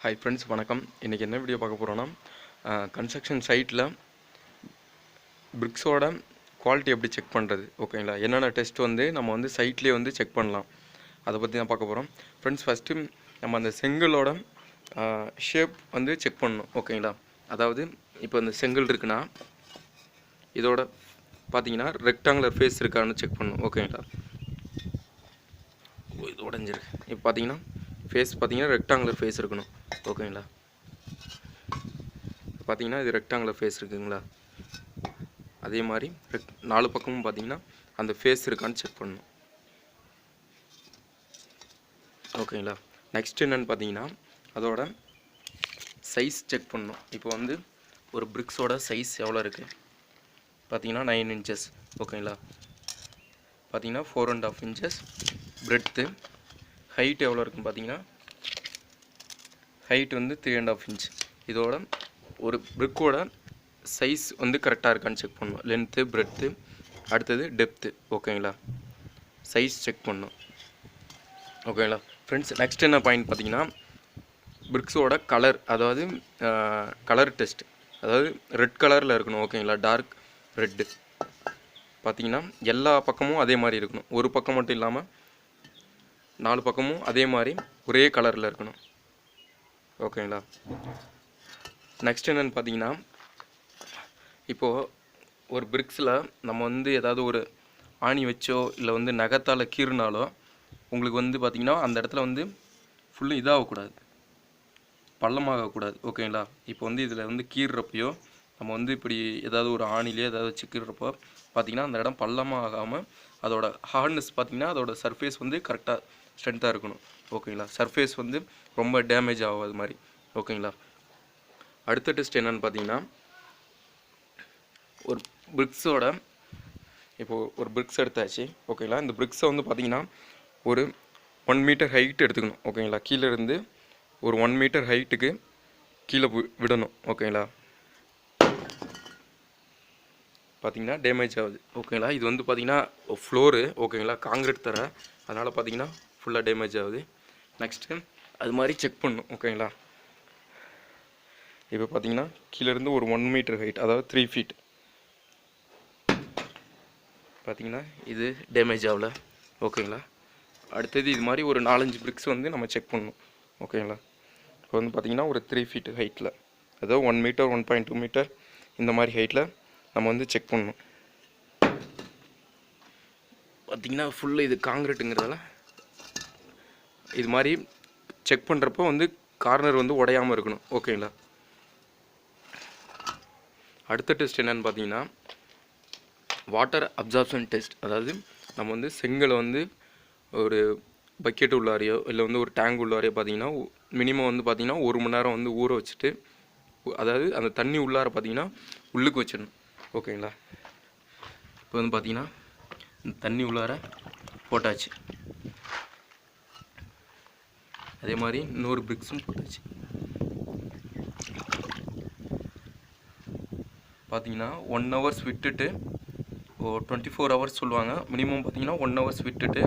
Hi friends வணக்கம். இன்றைக்கி என்ன வீடியோ பார்க்க போகிறோன்னா கன்ஸ்ட்ரக்ஷன் சைட்டில் பிரிக்ஸோட குவாலிட்டி எப்படி செக் பண்ணுறது ஓகேங்களா என்னென்ன டெஸ்ட் வந்து நம்ம வந்து சைட்லேயே வந்து செக் பண்ணலாம். அதை பற்றி தான் பார்க்க போகிறோம் ஃப்ரெண்ட்ஸ் ஃபஸ்ட்டு நம்ம அந்த செங்கலோட ஷேப் வந்து செக் பண்ணணும் ஓகேங்களா அதாவது இப்போ இந்த செங்கல் இருக்குன்னா இதோட பார்த்தீங்கன்னா ரெக்டாங்குலர் ஃபேஸ் இருக்கான்னு செக் பண்ணணும் ஓகேங்களா ஓ, இது உடஞ்சிருக்கு. இப்போ பார்த்தீங்கன்னா ஃபேஸ் பார்த்தீங்கன்னா ரெக்டாங்குலர் ஃபேஸ் இருக்கணும். ஓகேங்களா? இப்போ பார்த்தீங்கன்னா இது ரெக்டாங்குலர் ஃபேஸ் இருக்குதுங்களா அதே மாதிரி ரெக் நாலு பக்கமும் பார்த்தீங்கன்னா அந்த ஃபேஸ் இருக்கான்னு செக் பண்ணணும். ஓகேங்களா? நெக்ஸ்ட் என்னன்னு பார்த்தீங்கன்னா அதோட சைஸ் செக் பண்ணணும். இப்போ வந்து ஒரு பிரிக்ஸோட சைஸ் எவ்வளோ இருக்குது பார்த்தீங்கன்னா நைன் இன்ச்சஸ் ஓகேங்களா? பார்த்தீங்கன்னா four and half inches breadth height எவ்வளோ இருக்குன்னு பார்த்தீங்கன்னா ஹைட் வந்து த்ரீ அண்ட் ஆஃப் இன்ச் இதோட ஒரு பிரிக்கோட சைஸ் வந்து கரெக்டாக இருக்கான்னு செக் பண்ணணும் லென்த்து பிரெட்த்து அடுத்தது டெப்த்து ஓகேங்களா சைஸ் செக் பண்ணணும் ஓகேங்களா ஃப்ரெண்ட்ஸ் நெக்ஸ்ட் என்ன பாயிண்ட் பார்த்தீங்கன்னா பிரிக்ஸோட கலர் அதாவது கலர் டெஸ்ட் அதாவது ரெட் கலரில் இருக்கணும் ஓகேங்களா டார்க் ரெட்டு பார்த்தீங்கன்னா எல்லா பக்கமும் அதே மாதிரி இருக்கணும். ஒரு பக்கம் மட்டும் இல்லாமல் நாலு பக்கமும் அதே மாதிரி ஒரே கலரில் இருக்கணும். ஓகேங்களா? நெக்ஸ்ட் என்னென்னு பார்த்தீங்கன்னா இப்போது ஒரு பிரிக்ஸில் நம்ம வந்து ஏதாவது ஒரு ஆணி வச்சோ இல்லை வந்து நகத்தால் கீறுனாலோ உங்களுக்கு வந்து பார்த்திங்கன்னா அந்த இடத்துல வந்து ஃபுல்லும் இதாகக்கூடாது. பள்ளமாகக்கூடாது. ஓகேங்களா? இப்போ வந்து இதில் வந்து கீறுறப்பையோ நம்ம வந்து இப்படி ஏதாவது ஒரு ஆணிலே ஏதாவது வச்சு கீறுறப்போ பார்த்திங்கன்னா அந்த இடம் பள்ளமாகாமல் அதோட ஹார்ட்னஸ் பார்த்திங்கன்னா அதோட சர்ஃபேஸ் வந்து கரெக்டாக ஸ்ட்ரென்த்தாக இருக்கணும். ஓகேங்களா? சர்ஃபேஸ் வந்து ரொம்ப டேமேஜ் ஆகாது மாதிரி. ஓகேங்களா? அடுத்த டெஸ்ட் என்னன்னு பார்த்தீங்கன்னா ஒரு பிரிக்ஸோட இப்போது ஒரு பிரிக்ஸ் எடுத்தாச்சு. ஓகேங்களா? இந்த பிரிக்ஸை வந்து பார்த்தீங்கன்னா ஒரு ஒன் மீட்டர் ஹைட் எடுத்துக்கணும். ஓகேங்களா? கீழே இருந்து ஒரு ஒன் மீட்டர் ஹைட்டுக்கு கீழே விடணும். ஓகேங்களா? பார்த்தீங்கன்னா டேமேஜ் ஆகுது. ஓகேங்களா? இது வந்து பார்த்தீங்கன்னா ஃப்ளோரு ஓகேங்களா? காங்கிரீட் தர. அதனால் பார்த்தீங்கன்னா ஃபுல்லாக டேமேஜ் ஆகுது. நெக்ஸ்ட்டு அது மாதிரி செக் பண்ணும் ஓகேங்களா இப்போ பார்த்தீங்கன்னா கீழேருந்து ஒரு ஒன் மீட்டர் ஹைட் அதாவது த்ரீ ஃபீட் பார்த்தீங்கன்னா இது டேமேஜ் ஆகல ஓகேங்களா அடுத்தது இது மாதிரி ஒரு நாலஞ்சு பிரிக்ஸ் வந்து நம்ம செக் பண்ணணும் ஓகேங்களா இப்போ வந்து பார்த்தீங்கன்னா ஒரு த்ரீ ஃபீட் ஹைட்டில் அதாவது one metre one point two metre இந்த மாதிரி ஹைட்டில் நம்ம வந்து செக் பண்ணணும். பார்த்தீங்கன்னா ஃபுல்லு இது காங்கிரீட்டுங்கிறதால இது மாதிரி செக் பண்ணுறப்போ வந்து கார்னர் வந்து உடையாமல் இருக்கணும். ஓகேங்களா? அடுத்த டெஸ்ட் என்னன்னு பார்த்தீங்கன்னா வாட்டர் அப்சார்ப்ஷன் டெஸ்ட். அதாவது நம்ம வந்து செங்கலை வந்து ஒரு பக்கெட் உள்ளாரையோ இல்லை வந்து ஒரு டேங்க் உள்ளாரையோ பார்த்தீங்கன்னா மினிமம் வந்து பார்த்திங்கன்னா ஒரு மணி நேரம் வந்து ஊற வச்சுட்டு அதாவது அந்த தண்ணி உள்ளார பார்த்தீங்கன்னா உள்ளுக்கு வச்சிடணும். ஓகேங்களா? இப்போ வந்து பார்த்திங்கன்னா தண்ணி உள்ளார போட்டாச்சு. அதே மாதிரி இன்னொரு பிரிக்ஸும் போட்டாச்சு. பார்த்தீங்கன்னா ஒன் ஹவர்ஸ் விட்டுட்டு ஓ டுவெண்ட்டி ஃபோர் ஹவர்ஸ் சொல்லுவாங்க. மினிமம் பார்த்தீங்கன்னா ஒன் ஹவர்ஸ் விட்டுட்டு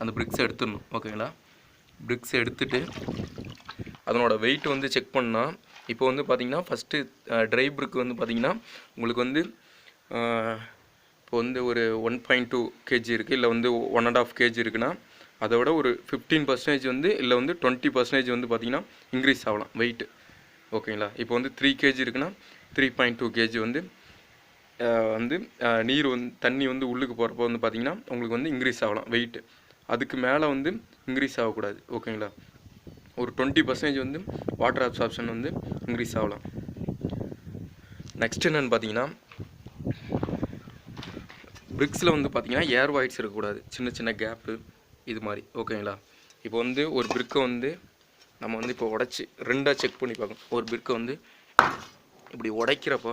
அந்த பிரிக்ஸை எடுத்துடணும். ஓகேங்களா பிரிக்ஸ் எடுத்துட்டு அதனோட வெயிட் வந்து செக் பண்ணால் இப்போ வந்து பார்த்திங்கன்னா ஃபஸ்ட்டு ட்ரை பிரிக் வந்து பார்த்திங்கன்னா உங்களுக்கு வந்து இப்போ வந்து ஒரு ஒன் பாயிண்ட் டூ கேஜி இருக்குது இல்லை வந்து ஒன் அண்ட் ஆஃப் கேஜி இருக்குன்னா அதை விட ஒரு ஃபிஃப்டீன் பர்சன்டேஜ் வந்து இல்லை வந்து டுவெண்ட்டி பர்சன்டேஜ் வந்து பார்த்திங்கன்னா இன்க்ரீஸ் ஆகலாம் வெயிட் ஓகேங்களா இப்போ வந்து த்ரீ கேஜி இருக்குன்னா த்ரீ பாயிண்ட் டூ கேஜி வந்து வந்து நீர் வந்து தண்ணி வந்து உள்ளுக்கு போகிறப்போ வந்து பார்த்தீங்கன்னா உங்களுக்கு வந்து இன்க்ரீஸ் ஆகலாம் வெயிட் அதுக்கு மேலே வந்து இன்க்ரீஸ் ஆகக்கூடாது ஓகேங்களா ஒரு டுவெண்ட்டி பர்சன்டேஜ் வந்து வாட்டர் அப்சார்ப்ஷன் வந்து இன்க்ரீஸ் ஆகலாம். நெக்ஸ்ட் என்னென்னு பார்த்தீங்கன்னா பிரிக்ஸில் வந்து பார்த்திங்கன்னா ஏர் வாய்ட்ஸ் இருக்கக்கூடாது. சின்ன சின்ன கேப்பு இது மாதிரி ஓகேங்களா? இப்போ வந்து ஒரு பிரிக்கை வந்து நம்ம வந்து இப்போ உடச்சி ரெண்டாக செக் பண்ணி பார்க்கணும். ஒரு பிரிக்கை வந்து இப்படி உடைக்கிறப்போ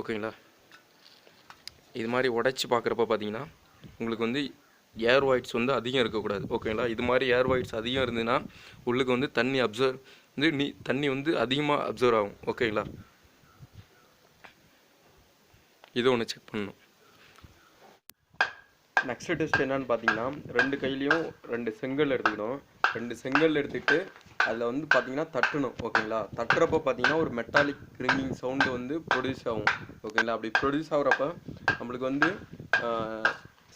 ஓகேங்களா? இது மாதிரி உடைச்சி பார்க்குறப்ப பார்த்தீங்கன்னா உங்களுக்கு வந்து ஏர் வாய்ட்ஸ் வந்து அதிகம் இருக்கக்கூடாது ஓகேங்களா? இது மாதிரி ஏர் வாய்ட்ஸ் அதிகம் இருந்ததுன்னா உள்ளுக்கு வந்து தண்ணி அப்சர்வ் வந்து நீ தண்ணி வந்து அதிகமாக அப்சர்வ் ஆகும் ஓகேங்களா? இது ஒன்று செக் பண்ணணும். நெக்ஸ்ட் டெஸ்ட் என்னன்னு பார்த்தீங்கன்னா ரெண்டு கையிலையும் ரெண்டு செங்கல் எடுத்துக்கணும் ரெண்டு செங்கல் எடுத்துக்கிட்டு அதில் வந்து பார்த்தீங்கன்னா தட்டணும் ஓகேங்களா? தட்டுறப்ப பார்த்தீங்கன்னா ஒரு மெட்டாலிக் ரிங்கிங் சவுண்டு வந்து ப்ரொடியூஸ் ஆகும் ஓகேங்களா? அப்படி ப்ரொடியூஸ் ஆகுறப்ப நம்மளுக்கு வந்து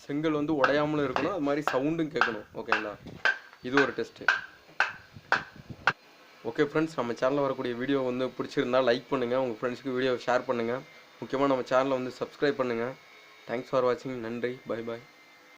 செங்கல் வந்து உடையாமலும் இருக்கணும் அது மாதிரி சவுண்டும் கேட்கணும் ஓகேங்களா? இது ஒரு டெஸ்ட்டு ஓகே ஃப்ரெண்ட்ஸ் நம்ம சேனலில் வரக்கூடிய வீடியோ வந்து பிடிச்சிருந்தா லைக் பண்ணுங்கள் உங்கள் ஃப்ரெண்ட்ஸுக்கு வீடியோ ஷேர் பண்ணுங்கள் முக்கியமாக நம்ம சேனலை வந்து சப்ஸ்கிரைப் பண்ணுங்கள் தேங்க்ஸ் ஃபார் வாட்சிங் நன்றி. Bye bye